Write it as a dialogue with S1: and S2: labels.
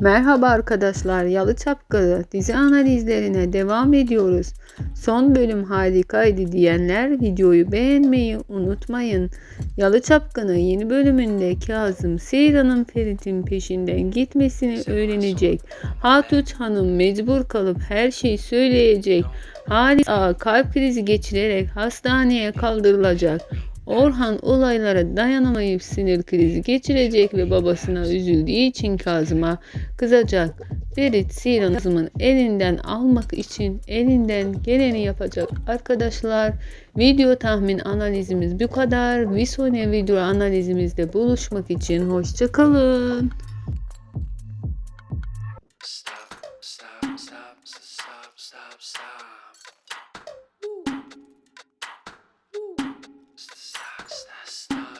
S1: Merhaba arkadaşlar, Yalı Çapkını dizi analizlerine devam ediyoruz. Son bölüm harikaydı diyenler videoyu beğenmeyi unutmayın. Yalı Çapkını yeni bölümünde Kazım Seyran'ın Ferit'in peşinden gitmesini öğrenecek. Hatuç Hanım mecbur kalıp her şeyi söyleyecek. Halis Ağa kalp krizi geçirerek hastaneye kaldırılacak. Orhan olaylara dayanamayıp sinir krizi geçirecek ve babasına üzüldüğü için Kazım'a kızacak. Ferit Siran Kazım'ın elinden almak için elinden geleni yapacak. Arkadaşlar video tahmin analizimiz bu kadar. Bir sonraki video analizimizde buluşmak için hoşçakalın.
S2: Stop, stop, stop, stop, stop.